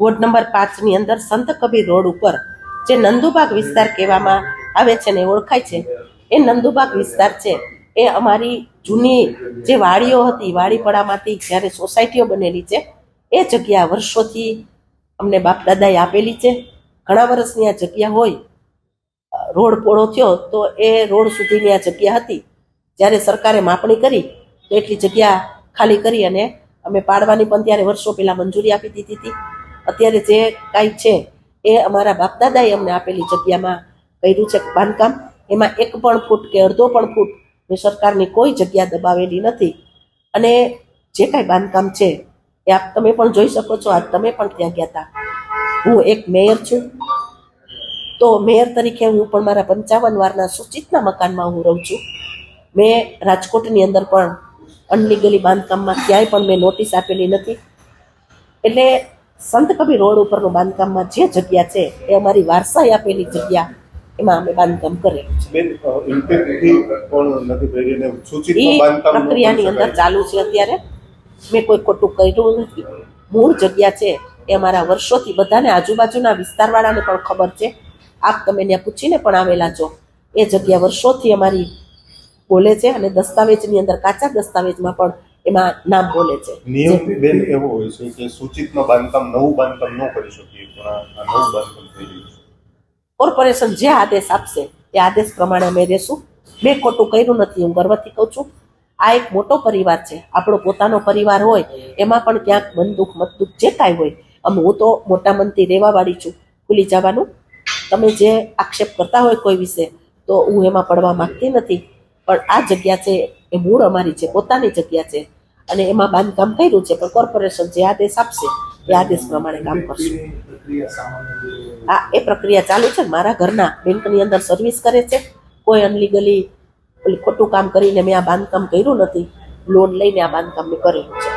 Ward number પાંચની અંદર સંત કબીર રોડ ઉપર જે નંદુબાગ વિસ્તાર કહેવામાં આવે છે ને ઓળખાય છે. એ નંદુબાગ વિસ્તાર છે. એ અમારી જૂની જે વાડીઓ હતી વાડીપડામાંથી જ્યારે સોસાયટીઓ બનેલી છે, એ જગ્યા વર્ષોથી અમને બાપ દાદાએ આપેલી છે. ઘણા વર્ષની આ જગ્યા હોય, રોડ પોળો થયો તો એ રોડ સુધીની આ જગ્યા હતી. જ્યારે સરકારે માપણી કરી, તો એટલી જગ્યા ખાલી કરી અને અમે પાડવાની પણ ત્યારે વર્ષો પહેલાં મંજૂરી આપી દીધી હતી. અત્યારે જે કાંઈ છે, એ અમારા બાપદાદાએ અમને આપેલી જગ્યામાં કર્યું છે બાંધકામ. એમાં એક પણ ફૂટ કે અડધો પણ ફૂટ મેં સરકારની કોઈ જગ્યા દબાવેલી નથી. અને જે કાંઈ બાંધકામ છે, એ આપ તમે પણ જોઈ શકો છો. આજ તમે પણ ત્યાં ગયા હતા હું એક મેયર છું. તો મેયર તરીકે હું પણ મારા પંચાવન વારના સૂચિતના મકાનમાં હું રહું છું. મેં રાજકોટની અંદર પણ અનલીગલી બાંધકામમાં ક્યાંય પણ મેં નોટિસ આપેલી નથી. એટલે સંત કબીર રોડ ઉપરનું બાંધકામમાં જે જગ્યા છે એ અમારી વારસાઈ આપેલી જગ્યા એમાં અમે બાંધકામ કરેલું છે. એ પ્રક્રિયાની અંદર ચાલુ છે અત્યારે. મેં કોઈ ખોટું કર્યું નથી. મૂળ જગ્યા છે એ અમારા વર્ષોથી બધાને આજુબાજુના વિસ્તારવાળાને પણ ખબર છે. આપ તમે ત્યાં પૂછીને પણ આવેલા છો. એ જગ્યા વર્ષોથી અમારી બોલે છે અને દસ્તાવેજની અંદર કાચા દસ્તાવેજમાં પણ એમાં નામ બોલે છે. નિયમ બેન એવો હોય છે કે સૂચિતમાં બાંધકામ નવું બાંધકામ ન કરી શકીએ પણ આ નવું બાંધકામ થઈ રહ્યું છે. કોર્પોરેશન જે આદેશ આપશે એ આદેશ પ્રમાણે અમે રહેશું. મેં ખોટું કર્યું નથી હું ગર્વથી કહું છું. આ એક મોટો પરિવાર છે. આપણો પોતાનો પરિવાર હોય એમાં પણ ક્યાંક મનદુખ મતદુખ જે કાંઈ હોય અમે હું તો મોટા મનથી રહેવા વાળી છું. ભૂલી જવાનું. તમે જે આક્ષેપ કરતા હોય કોઈ વિશે તો હું એમાં પડવા માંગતી નથી. પણ આ જગ્યા છે એ મૂળ અમારી છે પોતાની જગ્યા છે. અને એમાં બાંધકામ કર્યું છે પણ કોર્પોરેશન જે આદેશ આપશે એ આદેશ પ્રમાણે કામ કરશે. હા એ પ્રક્રિયા ચાલુ છે મારા ઘરના બેંકની અંદર સર્વિસ કરે છે. કોઈ અનલીગલી ખોટું કામ કરીને મેં આ બાંધકામ કર્યું નથી લોન લઈને આ બાંધકામ મેં કરેલું છે.